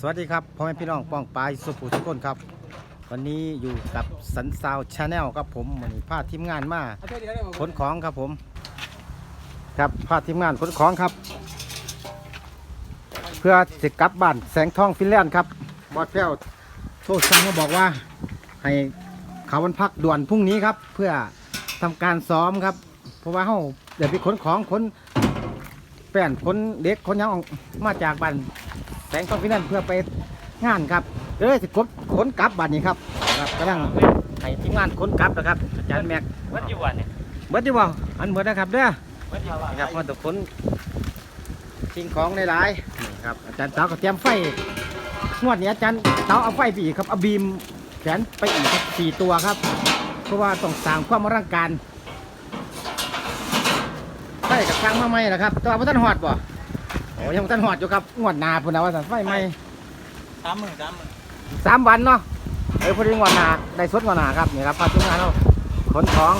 สวัสดีครับพ่อแม่พี่น้องป้องปลายสุภูทุกคนครับ วันนี้อยู่กับสันซาวชาแนลครับผมวันนี้พาทีมงานมาขนของครับผม ครับพาทีมงานขนของครับ เพื่อจะกลับบ้านแสงทองฟินแลนด์ครับบอสแพ้วโทรสั่งมาบอกว่า ให้เขาวันพักด่วนพรุ่งนี้ครับ เพื่อทำการซ้อมครับ เพราะว่าเขาเดี๋ยวไปขนของขนแป้นขนเด็กขนยังออกมาจากบ้าน งทองฟินแลนด์เพื่อไปงานครับเอ้ยสิขนขนกลับบ้านนี้ครับครับกำลังให้ทีมงานขนกลับนะครับอาจารย์แม็กวัดอยู่วันเนี่ยเบิดดีบ่อันเบิดนะครับเด้อวัดอยู่วันนะครับมาตกขนสิ่งของหลายๆนี่ครับอาจารย์เต๋าก็เตรียมไฟงวดนี้อาจารย์เต๋าเอาไฟไปอีกครับเอาบีมแขวนไปอีกครับสี่ตัวครับ เพราะว่าต้องสร้างความอลังการไฟกับทางมาใหม่นะครับแตัวาพ่ท่านหอดบ่ โอ้ยังบ่ท่านหอดอยู่ครับงวดหนาพุ่นนะว่าสันไฟใหม่สามหมื่นสามหมื่นสามวันเนาะเอ้ยพอดีงวดหนาได้สดงวดหนาครับนี่ครับพาทีมงานเราขนของ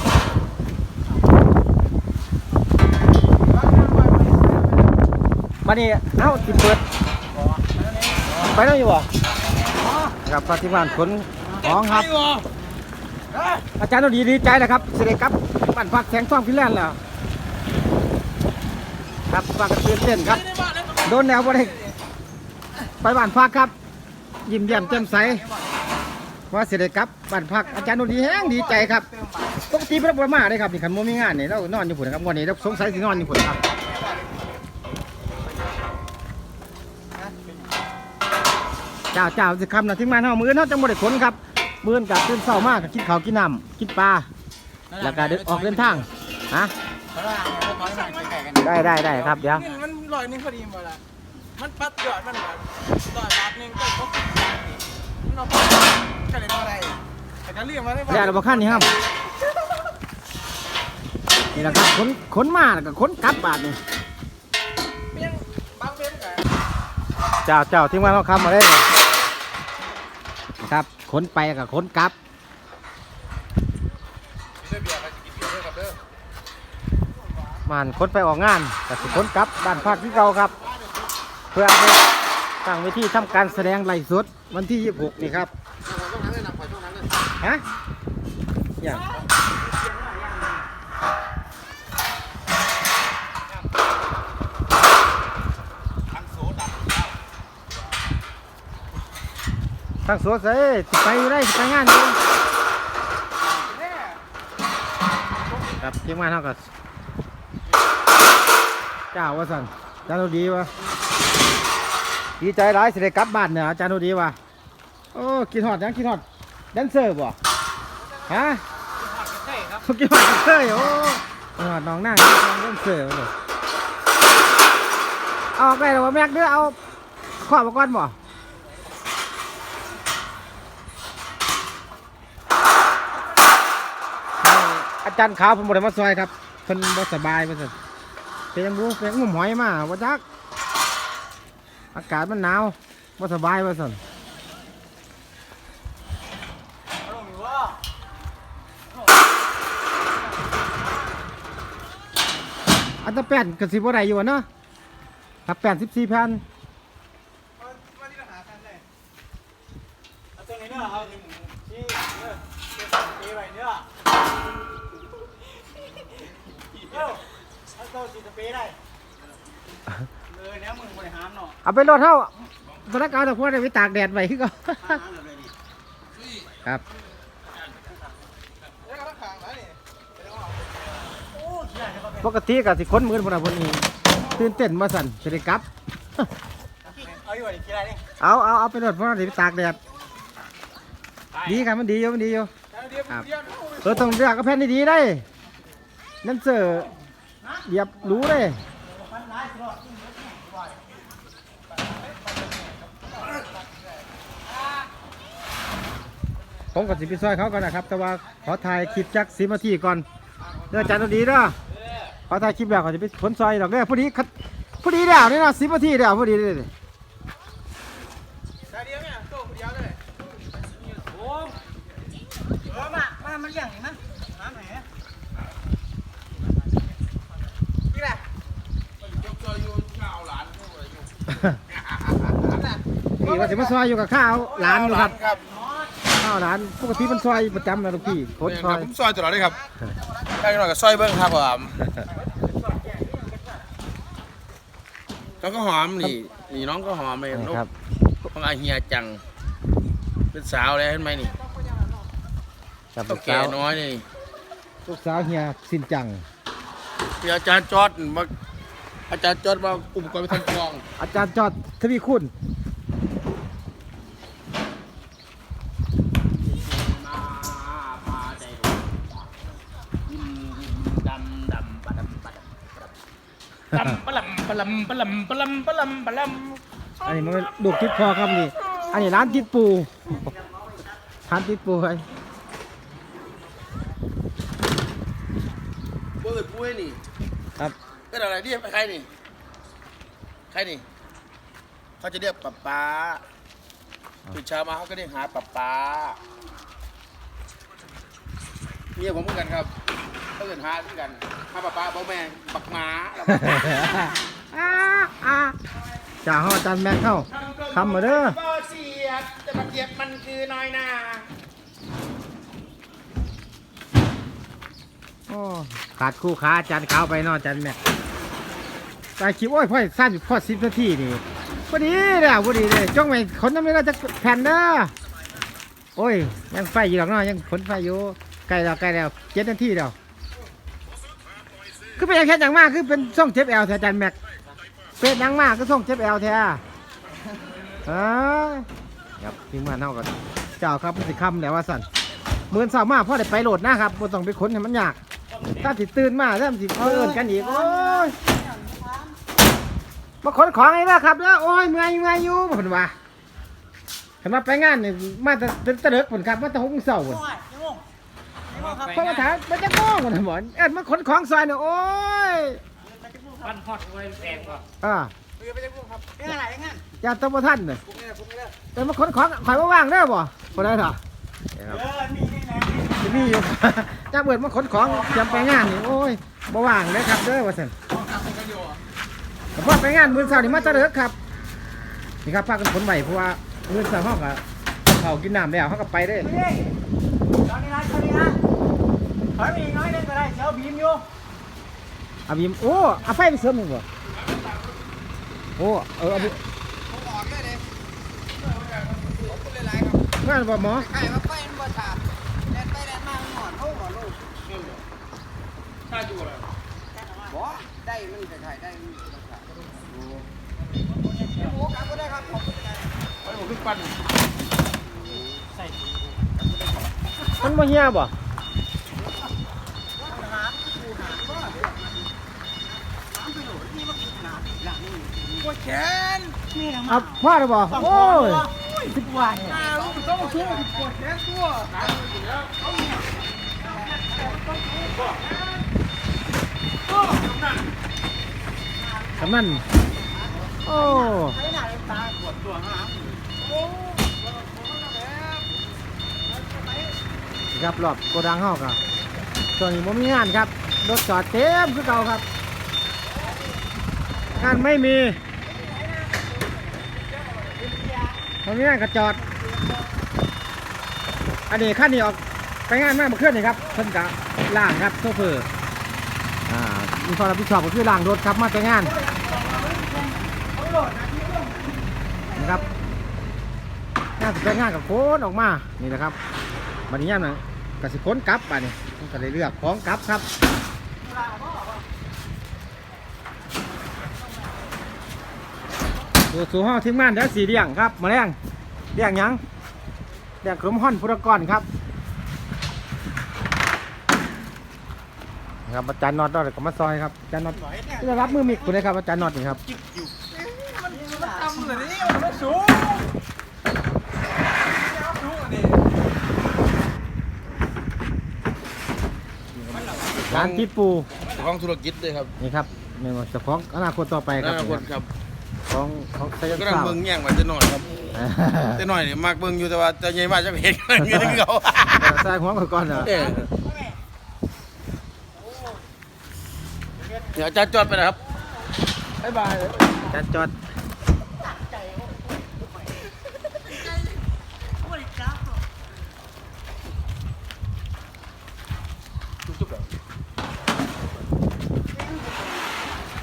มานี่เอ้าติดเปิดไปแล้วอยู่บ่ครับพาทีมงานขนของครับ อาจารย์เราดีดีใจนะครับเสด็จครับบ้านพักแสงท่องฟินแลนด์แล้ว ครับฝากกันตื่นเต้นครับ โดนแนวบ่ได้ไปบ้านพักครับ ยิ้มแย้มแจ่มใสว่าเสด็จครับบ้านพักอาจารย์โนดีแห้งดีใจครับปกติพระบรมาได้ครับนี่ขันโมมีงานนี่เรานอนอยู่ผุนครับวันนี้เราสงสัยสินอนอยู่ผุนครับเจ้าเจ้าสิคำนะทิ้งมาเนาะมือเนาะจังบ่ได้ขนครับมือนกับตื่นเช้ามากกินข้าวกินน้ำกินปลาแล้วก็เดินออกเดินทางฮะ ไกลๆกันได้ได้ได้ครับเดี๋ยว นี่มันลอยหนึงพอดีหมดละมันปัดยอดมันแบบลอยบาทหนึงก็ครบมันเอาไปกันเลยเท่าไหรแต่ก็เรียกมาได้แล้วเราบอกขั้นนี้ครับ นี่แหละครับขนขนมาแล้วก็ขนกลับบาทนี่ยังบางเว้นกันเจ้าเจ้าที่มาเขาคำมาได้นะครับขนไปกับขนกลับ มันขนไปออกงานกับขนกลับบ้านพักที่เราครับ เพื่อไปตั้งเวทีทำการแสดงไล่สดวันที่ 26 นี่ครับฮะอย่างทางสวนเสิไปอยู่ได้สิไปงานอยู่ครับทีมงานเท่ากับ จ้าว่าสันจารย์ดูดีวะดีใจร้ายสิได้กลับบ้านเนี่ยจารย์ดูดีวะโอ้กินหอดยังกินหอดแดนเซอร์บ่ฮะใช่ครับกินหอดแดนเซอร์อยู่โอ้กินหอดน้องนั่งกินหอดแดนเซอร์เลยเอาได้หรอวะแม็กเด้อเอาขวบก่อนบ่อาจารย์ขาวผมบไดมาซอยครับเพิ่นบ่สบายเพิ่น เป็นยังบูเป็นงุ่มหอยมาว่าจัก อากาศมันหนาวบ่สบายว่าสนอันตะแป้นก็สิบ่ไรอยู่อะเนาะถ้าแปดสิบสี่พัน มาที่หากันเลย เอาตัวนี้เนื้อเอาที่ที่เนื้อตีไว้เนื้อเอ้าเอา ตัวสีสเปรย์ได้เลยเนี่ยมึงบริหารเนาะเอาไปรถเฮาสถานการณ์ต้องพอได้ไปตากแดดไว้ก่าครับปกติก็สิค้นมือพนน่ะพุ่นนี้ตื่นเต้นมาสั่นสิได้กลับ เอาอยู่ดิกี่ไรนี่เอาเอาเอาไปรถเพราะว่าสิไปตากแดดดีครับมันดีอยู่มันดีอยู่เดี๋ยวครับเออต้องเรียกกระแพนดีๆได้นั่นเสือ เหยียบรู้เลยผมกับสิไปซอยเขาก่อนนะครับ แต่ว่าขอถ่ายคลิปจักสิบนาทีก่อนเด้ออาจารย์ตัวดีเด้อขอถ่ายคลิปแล้วก่อนจะไปขนซอยดอกเด้อพอดีคัดพอดีเดียวนี่นะสิบนาทีเดียวพอดีเลยเดี๋ยวเนี่ยโต้เดียวเลยโอ้เออมามามันเลี้ยงนี่มั้งน้ำไหน นี่แหละ โอ้ นี่ว่าสิมาซอยอยู่กับข้าวร้านอยู่ครับครับข้าวร้านปกติมันซอยประจำนะลูกพี่โคตรซอยผมซอยตลอดเลยครับได้หน่อยก็ซอยเบิ้งครับผมน้องก็หอมนี่นี่น้องก็หอมเลยนี่ครับของอาเฮียจัง เป็นสาวแล้วเห็นไหมนี่กับต้ลูองกแก่สาวน้อยนี่ลูกสาวเฮียสินจังที่อาจารย์จอดมา อาจารย์จอดมาอุปกรณ์ไปทำกลอง อาจารย์จอดทวีคุณดำดำปะดำปะดำปะดำปะลำปะลำปะลำปะลำปะลำปะลำอันนี้มันเป็นลูกทิดพอครับนี่ อันนี้ร้านทิดปู ร้านทิดปูไว้เปิดปุ้ยนี่ครับ เป็นอะไรเรียกใครนี่ ใครนี่ เขาจะเรียกป๊าป๊าตื่นเช้ามาเขาก็เรียกหาป๊าป๊าเมียผมเหมือนกันครับเขาเรียกหาเหมือนกันหาป๊าป๊าบอกแม่บักหมาแล้วก็อ่าอ่าจ่าห้ออาจารย์แม็กเข้าคำมาเด้อบ่เสียบแต่บักเจ็บมันคือน้อยหน้าโอ้ขาดคู่ขาอาจารย์ขาวไปเนอะอาจารย์แม็ก ตายคลิปโอ้ยพ่อสั้นอยู่พ่อสิบนาทีนี่พอดีเลยพอดีเลยจ้องไปขนน้ำเลยเราจะแผ่นเด้อโอ้ยยังไฟอยู่หรอกเนาะยังขนไฟอยู่ใกล้แล้วใกล้แล้วเจ็ดนาทีแล้วคือเป็นอย่างแค่อย่างมากคือเป็นช่องเจ็บแอลแทอาจารย์แม็กเป็นอย่างมากก็ช่องเจ็บแอลแท้เอ้ยครับทีมงานเท่ากันเจ้าครับมันสิคำแล้วว่าสั่นหมื่นสาวมากพ่อได้ไปโหลดนะครับบ่ต้องไปขนให้มันยาก ถ้าสิดตื่นมาถ้าสิเอินกันอีกโอ้ มาขนของไอ้ละครับเด้อโอ้ยเมื่อยเมื่อยอยู่ผนว่าเห็นมาไปงานนี่มาแต่ตะเลิกผนครับมาแต่หกโมงเช้าพุ่นเพราะว่าถามมันจะก้องมันหมอนเอ็ดมาขนของซอยเนี่ยโอ้ยปั้นฮอดไว้แพงกว่าอ่าเรือไปจะพูดครับเป็นอะไรงั้นอย่าตะบ่ท่านเนี่ยพวกนี้พวกนี้เอ็ดมาขนของข่อยว่าว่างได้อบ่บ่ได้เถอะเออมีนี่นะจะมีอยู่จ้าเบิดมาขนของเตรียมไปงานนี่โอ้ยบ่ว่างเลยครับเด้อว่าซั่นแต่ พอไปงานมื้อเช้านี่มาตะเลิกครับนี่ครับพากันขนไหวเพราะว่ามื้อเช้าเฮาก็เขากินน้ำแล้วเฮาก็ไปเด้อเฮ้ยตอนนี้นะตอนนี้นะถอยไปอีกน้อยหนึงก็ได้เดี๋ยวบีมอยู่อาบิมโอ้เอาไฟไปเสริมหนึ่งบ่โอ้เออเอาบิผมออกได้เลยผมพูดหลายๆครับงานบ่หมอไข่มาไฟมันบ่ขาดแล่นไปแล่นมามันหอนเขาหอนลูกชาอยู่อะไรบ่ได้มันจะถ่ายได้มันจะถ่ายโอ้โหกลับก็ได้ครับผมไป ผมขึ้นปั้นมันบ่เหี่ยบ่ปวดแขนนี่นะเอาพ่อได้บ่โอ้ยสิบวันเนี่ยต้องสู้ปวดแขนตัวกำนันโอ้ ใช้หน้าเล็บตาปวดตัวหานี่ ครับรอบโกดังเฮาก็ช่วงนี้บ่มีงานครับรถจอดเต็มคือเก่าครับ งานไม่มีบ่มีงานก็จอด อันนี้ขั้นนี้ออกไปงานมากมาเคลื่อนนี่ครับเพิ่นกะล่างครับโซเฟอร์อ่ามีความรับผิดชอบก็คือล่างรถครับมาแต่งานนะครับานสุดท้ายงานกับโคนออกมา นี่นะครับบัดนี้ยามนะกสิค้นกลับบัดนี้มันก็เลยเลือกของกลับครับสู่สู่ห้องทีมงานเดี๋ยวสีเดียงครับ มาแรงเดียงยังแดกขนมห่อนพุรกรครับครับอาจารย์น็อตด้วยกับมาซอยครับอาจารย์น็อตจะรับมือมิกคุณเลยครับอาจารย์น็อตนี่ครับมันทำเลยนี่มันสูงสูงอันนี้ ร้านทิดปูของธุรกิจเลยครับนี่ครับนี่ว่าเจ้าของอนาคตต่อไปครับอนาคตครับของของไซก็ยันั่งสาวเบิ่งแย่งว่าจะหน่อยครับจะหน่อยนี่มากเบิ่งอยู่แต่ว่าจะใหญ่มากจะเห็นเงินเขาใส่หัวก่อนเหรอเออเดี๋ยวอาจารย์จอดไปนะครับบ๊ายบายอาจารย์จอด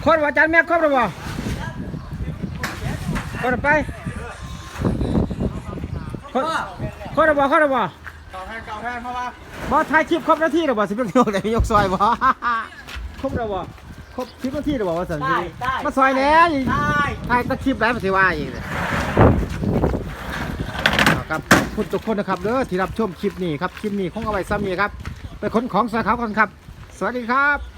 คนว่าอาจารย์แม็กครบหรือเปล่าคนเอาไปคนคนเอาบ่คนเอาบ่เก่าแทนเก่าแทนเพราะว่าบ่ถ่ายคลิปครบนาทีหรือบ่สิเป็นโยกได้ยกซอยบ่ครบแล้วบ่ครบคลิปนาทีหรือบ่ว่าซั่นสิมาซอยแหน่อีกได้ถ่ายตะคลิปได้บ่สิว่าอีกเลยเอาครับขอบคุณทุกคนนะครับเด้อที่รับชมคลิปนี้ครับคลิปนี้คงเอาไว้ซ้ำนี้ครับไปขนของใส่เขาก่อนครับ สวัสดีครับ